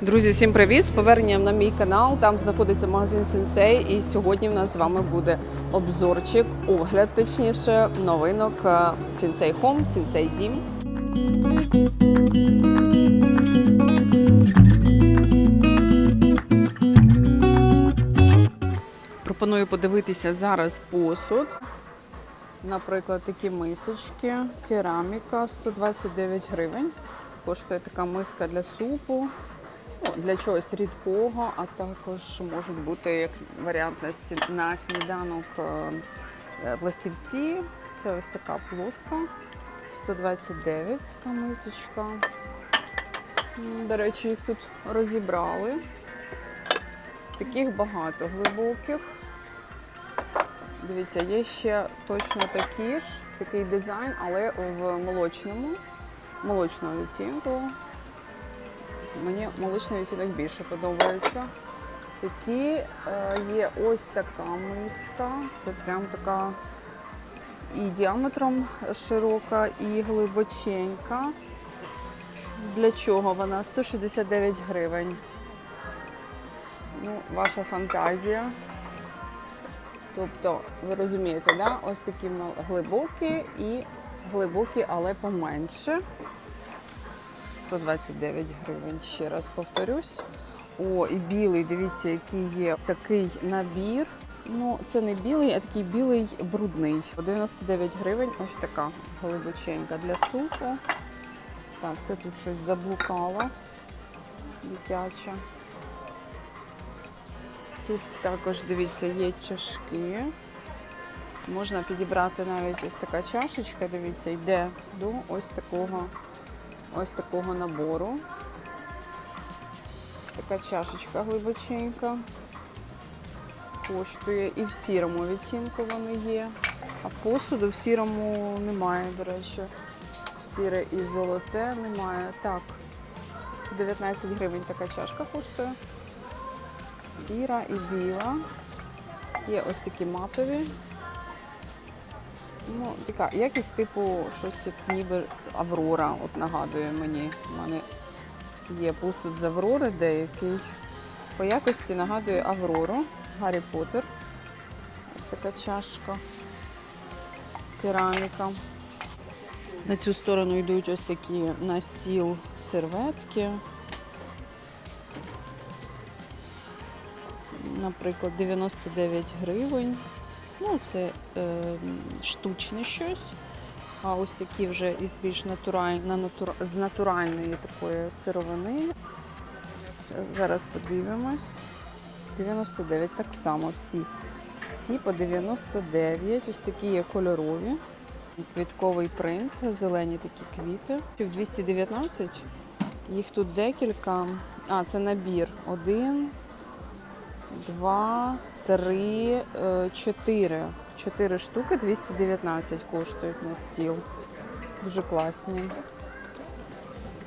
Друзі, всім привіт! З поверненням на мій канал. Там знаходиться магазин Сенсей. І сьогодні в нас з вами буде обзорчик, огляд, точніше, новинок Сенсей Home, Сенсей Дім. Пропоную подивитися зараз посуд. Наприклад, такі мисочки, кераміка 129 гривень. Коштує така миска для супу, для чогось рідкого, а також можуть бути як варіант на сніданок е, пластівці. Це ось така плоска. 129 така мисочка. До речі, їх тут розібрали. Таких багато глибоких. Дивіться, є ще точно такі ж, такий дизайн, але в молочному, молочного відтінку. Мені молочний відтінок більше подобається. Такі е, є ось така миска. Це прям така і діаметром широка, і глибоченька. Для чого вона? 169 гривень. Ну, ваша фантазія. Тобто, ви розумієте, да? ось такі глибокі і глибокі, але поменше. 129 гривень, ще раз повторюсь. О, і білий, дивіться, який є такий набір. Ну, це не білий, а такий білий брудний. 99 гривень ось така глибоченька для супу. Так, це тут щось заблукало. Дитяче. Тут також, дивіться, є чашки. Можна підібрати навіть ось така чашечка, дивіться, йде до ось такого, ось такого набору. Ось така чашечка глибоченька. Коштує і в сірому відтінку вони є. А посуду в сірому немає, до речі. Сіре і золоте немає. Так, 119 гривень така чашка коштує сіра і біла. Є ось такі матові. Ну, така якість типу щось як ніби Аврора, от нагадує мені. У мене є посуд з Аврори деякий. По якості нагадує Аврору, Гаррі Поттер. Ось така чашка, кераміка. На цю сторону йдуть ось такі на стіл серветки. наприклад, 99 гривень. Ну, це е, штучне щось. А ось такі вже із більш натураль, на натура, з натуральної такої сировини. Зараз подивимось. 99 так само всі. Всі по 99. Ось такі є кольорові. Квітковий принт, зелені такі квіти. В 219 їх тут декілька. А, це набір. Один, Два, три, е, чотири. Чотири штуки 219 коштують на стіл. Дуже класні.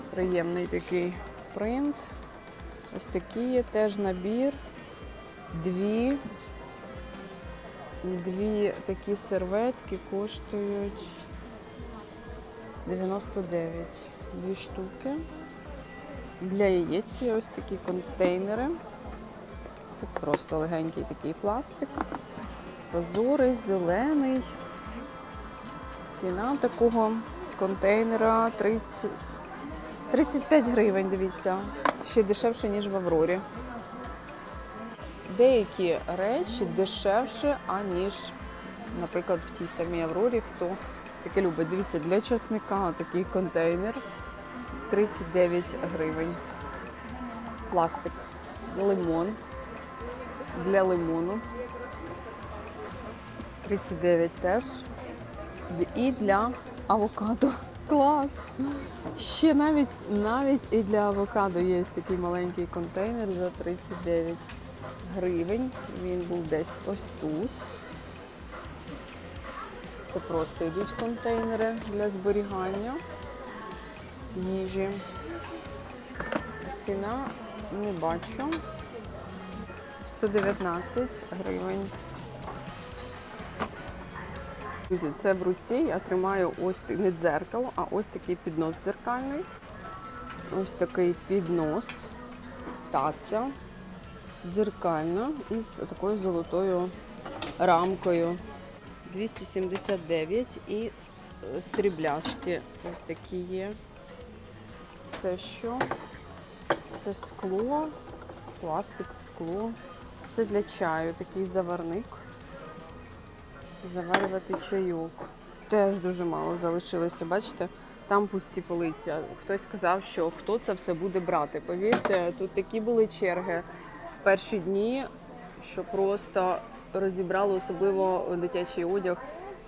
Приємний такий принт. Ось такий є теж набір. Дві. Дві такі серветки коштують 99. Дві штуки. Для яєць є ось такі контейнери. Це просто легенький такий пластик. Прозорий, зелений. Ціна такого контейнера 30, 35 гривень, дивіться. Ще дешевше, ніж в Аврорі. Деякі речі дешевше, аніж, наприклад, в тій самій Аврорі, хто таке любить. Дивіться, для часника такий контейнер 39 гривень. Пластик, лимон для лимону. 39 теж. І для авокадо. Клас! Ще навіть, навіть і для авокадо є такий маленький контейнер за 39 гривень. Він був десь ось тут. Це просто йдуть контейнери для зберігання їжі. Ціна не бачу. 119 гривень. Друзі, це в руці я тримаю ось не дзеркало, а ось такий піднос дзеркальний. Ось такий піднос. таця дзеркальна із такою золотою рамкою. 279 і сріблясті ось такі є. Це що? Це скло, пластик, скло. Це для чаю такий заварник. Заварювати чайок. Теж дуже мало залишилося, бачите? Там пусті полиці. Хтось сказав, що хто це все буде брати. Повірте, тут такі були черги в перші дні, що просто розібрали, особливо дитячий одяг.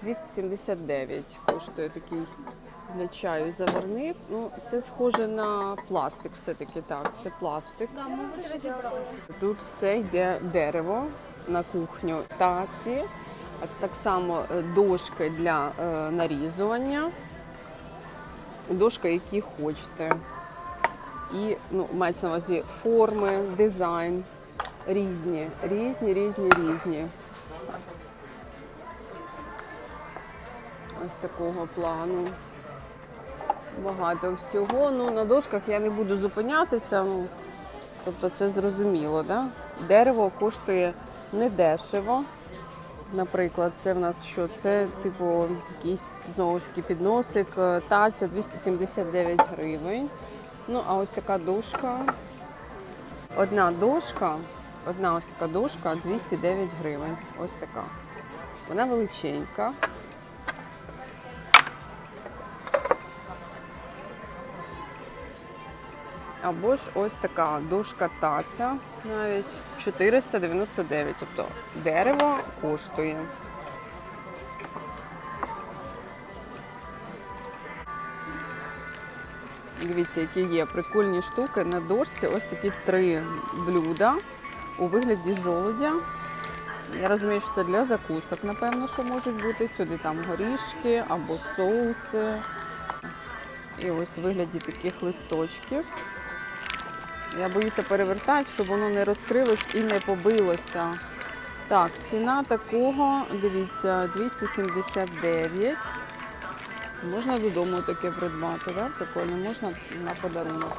279 коштує такий для чаю заварник. Ну, це схоже на пластик, все-таки так. Це пластик. Тут все йде дерево на кухню, таці, так само е, дошки для е, нарізування, дошка, які хочете. І ну, мається на увазі форми, дизайн різні, різні, різні, різні. Ось такого плану. Багато всього. Ну, на дошках я не буду зупинятися. Ну, Тобто це зрозуміло, да? Дерево коштує недешево. Наприклад, це в нас що? Це типу якийсь знову ж таки підносик, е, таця 279 гривень. Ну, а ось така дошка. Одна дошка, одна ось така дошка 209 гривень. Ось така. Вона величенька. Або ж ось така дошка таця, навіть 499. Тобто дерево коштує. Дивіться, які є прикольні штуки. На дошці ось такі три блюда у вигляді жолудя. Я розумію, що це для закусок, напевно, що можуть бути. Сюди там горішки або соуси. І ось в вигляді таких листочків. Я боюся перевертати, щоб воно не розкрилось і не побилося. Так, ціна такого, дивіться, 279. Можна додому таке придбати, да? прикольно, можна на подарунок.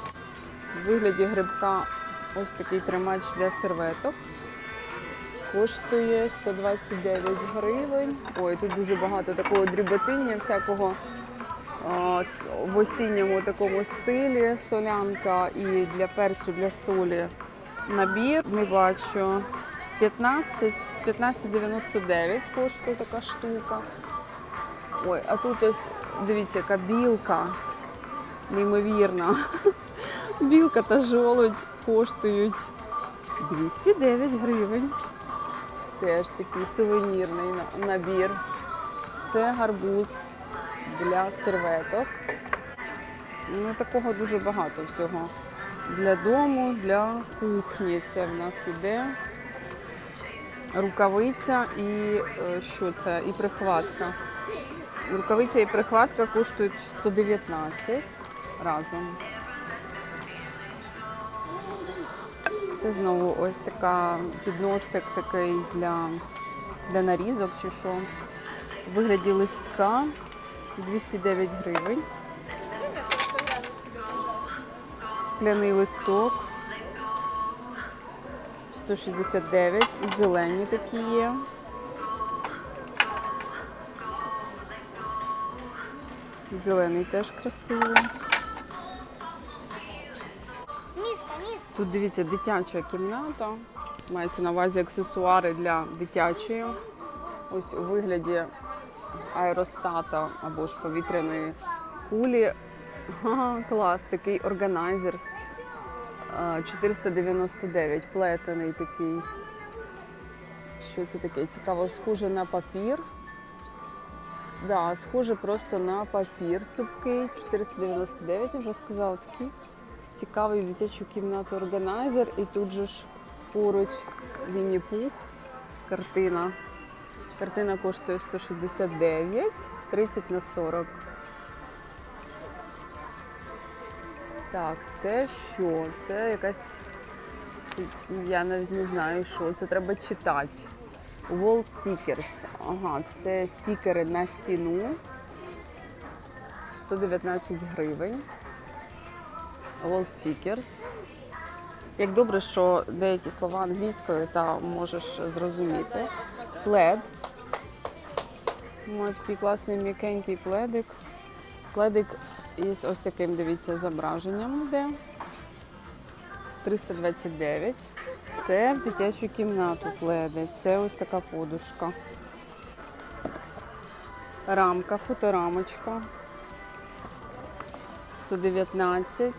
В вигляді грибка ось такий тримач для серветок. Коштує 129 гривень. Ой, тут дуже багато такого дріботиння, всякого в осінньому такому стилі солянка і для перцю, для солі набір. Не бачу. 15, 15,99 коштує така штука. Ой, а тут ось дивіться, яка білка. Неймовірна. Білка та жолудь коштують 209 гривень. Теж такий сувенірний набір. Це гарбуз для серветок. Ну, такого дуже багато всього. Для дому, для кухні. Це в нас іде рукавиця і е, що це? І прихватка. Рукавиця і прихватка коштують 119 разом. Це знову ось така підносик такий для, для нарізок чи що. В вигляді листка 209 гривень. Скляний листок 169 і зелені такі є. Зелений теж красивий. Тут дивіться дитяча кімната. Мається на увазі аксесуари для дитячої. Ось у вигляді аеростата або ж повітряної кулі. Клас, такий органайзер. 499, плетений такий. Що це таке? Цікаво, схоже на папір. Да, схоже просто на папір цупкий. 499, я вже сказала, такий цікавий в дитячу кімнату органайзер. І тут же ж поруч Вінні Пух, картина. Картина коштує 169, 30 на 40. Так, це що? Це якась. Це, я навіть не знаю, що. Це треба читати. Wall stickers. Ага, це стікери на стіну. 119 гривень. Wall stickers. Як добре, що деякі слова англійською та можеш зрозуміти. Плед. Ось такий класний м'якенький пледик. Пледик із ось таким, дивіться, зображенням йде. 329. Це в дитячу кімнату пледи. Це ось така подушка. Рамка, фоторамочка. 119.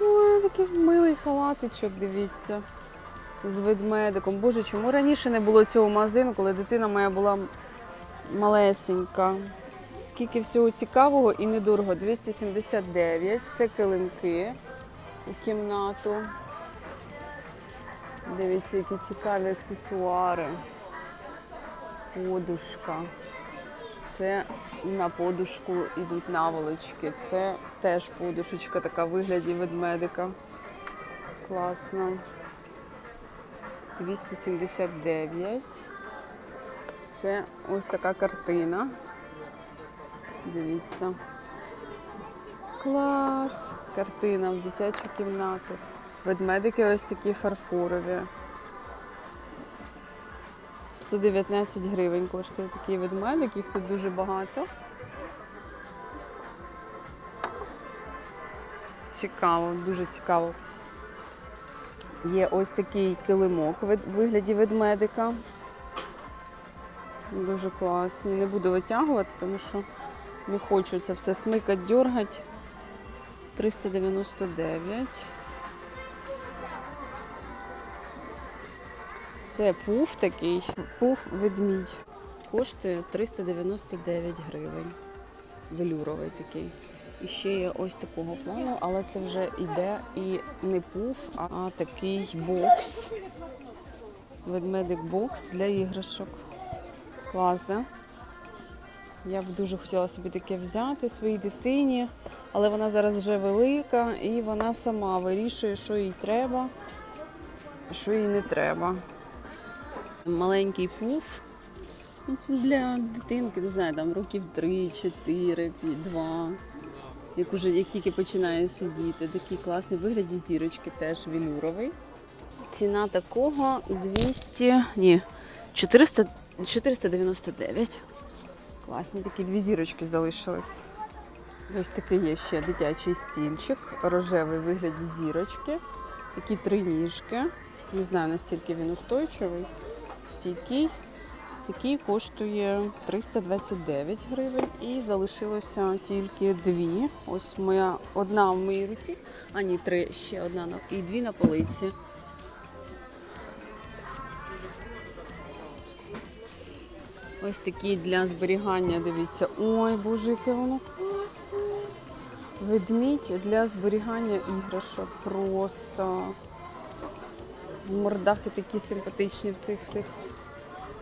Ой, такий милий халатичок, дивіться. З ведмедиком. Боже, чому раніше не було цього магазину, коли дитина моя була малесенька? Скільки всього цікавого і недорого. 279. Це килимки у кімнату. Дивіться, які цікаві аксесуари. Подушка. Це на подушку йдуть наволочки. Це теж подушечка така в вигляді ведмедика. Класно. 279. Це ось така картина. Дивіться. Клас! Картина в дитячу кімнату. Ведмедики ось такі фарфорові. 119 гривень коштує такий ведмедик, їх тут дуже багато. Цікаво, дуже цікаво. Є ось такий килимок в вигляді ведмедика. Дуже класний. Не буду витягувати, тому що не хочу це все смикати, дергати. 399. Це пуф такий, пуф ведмідь. Коштує 399 гривень. Велюровий такий. І ще є ось такого плану, але це вже йде і не пуф, а такий бокс. Ведмедик бокс для іграшок. Клас? Я б дуже хотіла собі таке взяти своїй дитині, але вона зараз вже велика і вона сама вирішує, що їй треба, що їй не треба. Маленький пуф ну, для дитинки, не знаю, там років 3, 4, 2. Як уже як тільки починає сидіти, такий класний вигляд і зірочки теж велюровий. Ціна такого 200, ні, 400, 499. Класні такі дві зірочки залишились. Ось такий є ще дитячий стільчик, рожевий вигляді зірочки. Такі три ніжки. Не знаю, настільки він устойчивий, стійкий. Такий коштує 329 гривень і залишилося тільки дві. Ось моя одна в моїй руці, а ні, три, ще одна на- і дві на полиці. Ось такі для зберігання, дивіться. Ой, боже, яке воно класне. Ведмідь для зберігання іграшок. Просто мордахи такі симпатичні всіх всіх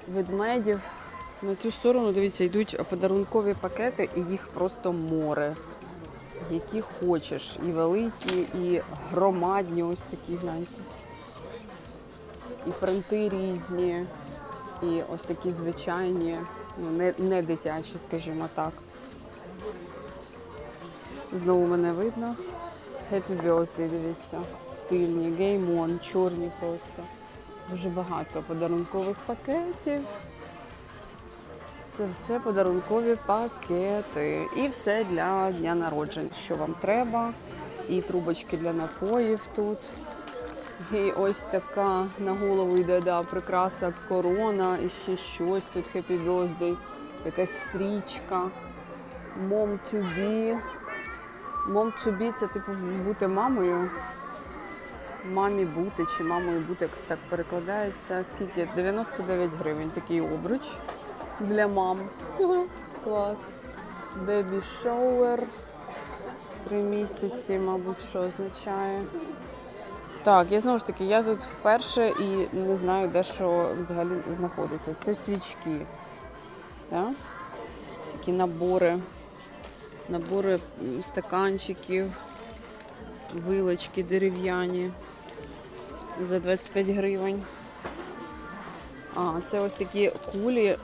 ведмедів. На цю сторону, дивіться, йдуть подарункові пакети, і їх просто море. Які хочеш. І великі, і громадні, ось такі, гляньте. І принти різні, і ось такі звичайні, ну, не, не дитячі, скажімо так. Знову мене видно. Happy Birthday, дивіться. Стильні, On, чорні просто. Дуже багато подарункових пакетів. Це все подарункові пакети. І все для дня народжень, що вам треба. І трубочки для напоїв тут. І ось така на голову йде да, прикраса корона, і ще щось тут Happy Birthday, якась стрічка. Mom to be. Mom to be це типу бути мамою. Мамі бути чи мамою бути, якось так перекладається. Скільки? 99 гривень такий обруч для мам. Клас. Бебі шоуер. Три місяці, мабуть, що означає. Так, я знову ж таки, я тут вперше і не знаю, де що взагалі знаходиться. Це свічки. Так? Всякі набори, набори стаканчиків, вилочки дерев'яні за 25 гривень. А, це ось такі кулі.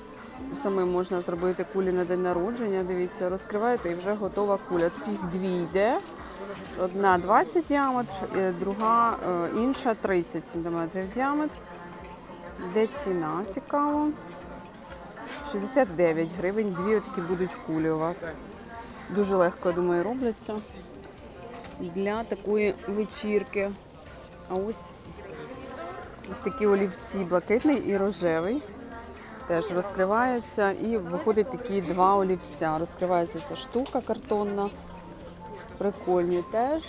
Саме можна зробити кулі на день народження. Дивіться, розкриваєте і вже готова куля. Тут їх дві йде. Одна 20 діаметр, е, друга е, інша 30 см діаметр. Де ціна цікаво? 69 гривень. Дві отакі будуть кулі у вас. Дуже легко, я думаю, робляться для такої вечірки. А ось ось такі олівці блакитний і рожевий. Теж розкриваються і виходить такі два олівця. Розкривається ця штука картонна. Прикольні теж.